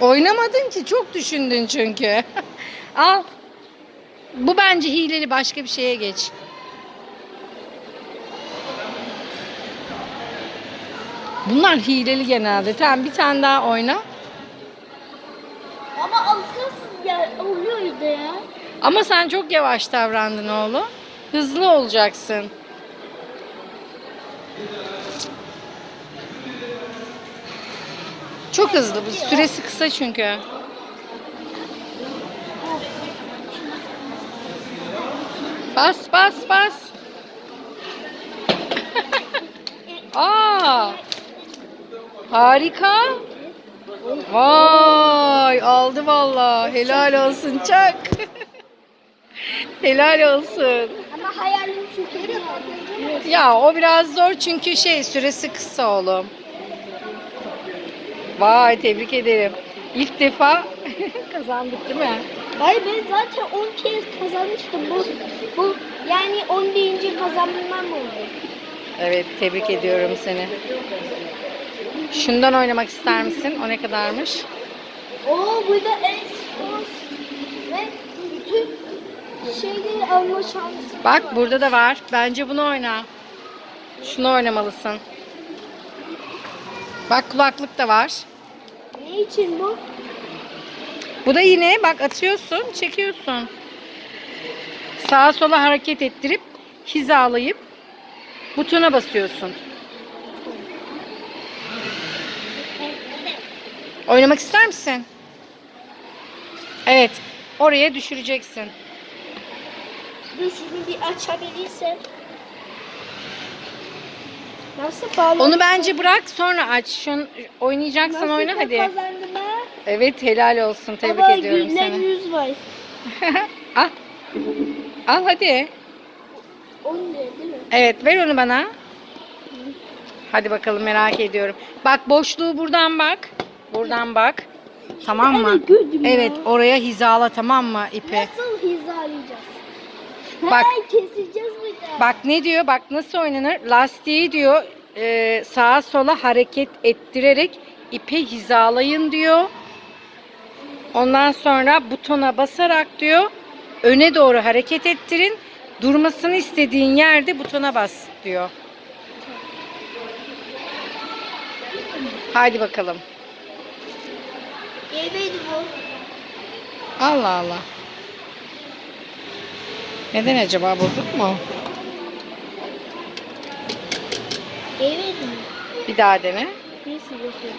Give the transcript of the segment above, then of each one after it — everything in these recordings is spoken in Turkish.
Oynamadın ki çok düşündün çünkü. Al. Bu bence hileli başka bir şeye geç. Bunlar hileli genelde. Tamam bir tane daha oyna. Ama altınsız ya oluyordu ya. Ama sen çok yavaş davrandın oğlum. Hızlı olacaksın. Çok hızlı. Bu süresi kısa çünkü. Bas bas bas. Aa! Harika. Vay aldı vallahi. Helal olsun çak. Helal olsun. Ama hayalim şu Ya o biraz zor çünkü şey süresi kısa oğlum. Vay tebrik ederim. İlk defa kazandık değil mi? Hayır ben zaten 10 kez kazanmıştım. Bu, bu yani 10 deyince kazanmam oldu. Evet tebrik ediyorum seni. Şundan oynamak ister misin? O ne kadarmış? Oo burada Xbox ve bütün şeyleri alma şansı Bak burada da var. Bence bunu oyna. Şunu oynamalısın. Bak kulaklık da var. Ne için bu? Bu da yine bak atıyorsun, çekiyorsun. Sağa sola hareket ettirip hizalayıp butona basıyorsun. Oynamak ister misin? Evet, oraya düşüreceksin. Şunu bir açabilirsen. Nasıl bağlı? Onu bence bırak sonra aç. Şun oynayacaksan Nasıl oyna hadi. kazandım ha? Evet, helal olsun. Tebrik Baba, ediyorum güller seni. yüz var. Al. Al hadi. 10 lira değil mi? Evet ver onu bana. Hadi bakalım merak ediyorum. Bak boşluğu buradan bak. Buradan bak. Tamam mı? Evet, gördüm ya. Evet oraya hizala tamam mı ipi? Nasıl hizalayacağız? Bak. Hemen keseceğiz burada. Bak ne diyor? Bak nasıl oynanır? Lastiği diyor e, sağa sola hareket ettirerek ipe hizalayın diyor. Ondan sonra butona basarak diyor öne doğru hareket ettirin. Durmasını istediğin yerde butona bas diyor. Hadi bakalım. Yemeydi bu. Allah Allah. Neden acaba bozuk mu? Yemeydi mi? Bir daha dene. Neyse bakayım.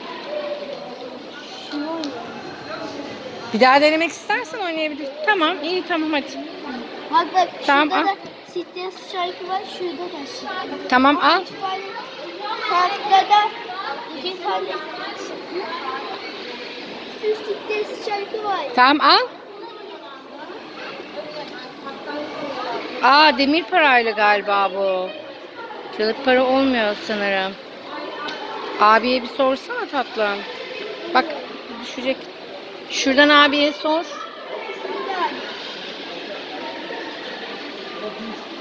Bir daha denemek istersen oynayabilirsin. Tamam, iyi tamam hadi. Bak bak Tamam, şurada al. da stres şarkı var şurada da şarkı. Tamam al. Tarafta da iki tane stres şarkı var. Tamam al. Aa demir parayla galiba bu. Kağıt para olmuyor sanırım. Abiye bir sorsana tatlım. Bak düşecek. Şuradan abiye sor.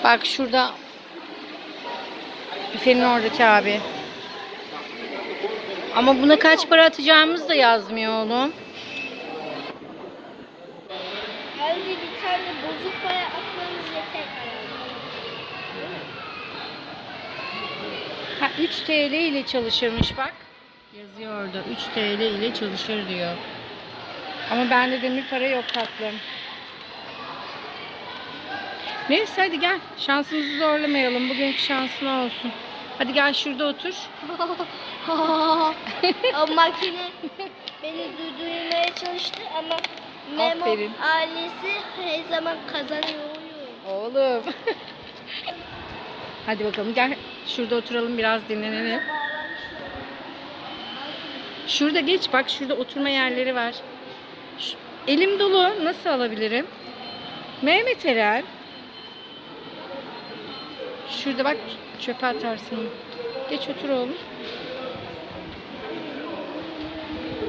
Bak şurada. Büfenin oradaki abi. Ama buna kaç para atacağımız da yazmıyor oğlum. Bence bir tane bozuk para atmamız yeter. Ha 3 TL ile çalışırmış bak. Yazıyor orada 3 TL ile çalışır diyor. Ama bende demir para yok tatlım. Neyse hadi gel. Şansımızı zorlamayalım. Bugünkü şansın olsun. Hadi gel şurada otur. o makine beni durdurmaya çalıştı ama Memo Aferin. ailesi her zaman kazanıyor. Oğlum. hadi bakalım gel. Şurada oturalım biraz dinlenelim. Şurada geç bak. Şurada oturma yerleri var. Şu- elim dolu. Nasıl alabilirim? Mehmet Eren. Şurada bak çöpe atarsın. Geç otur oğlum.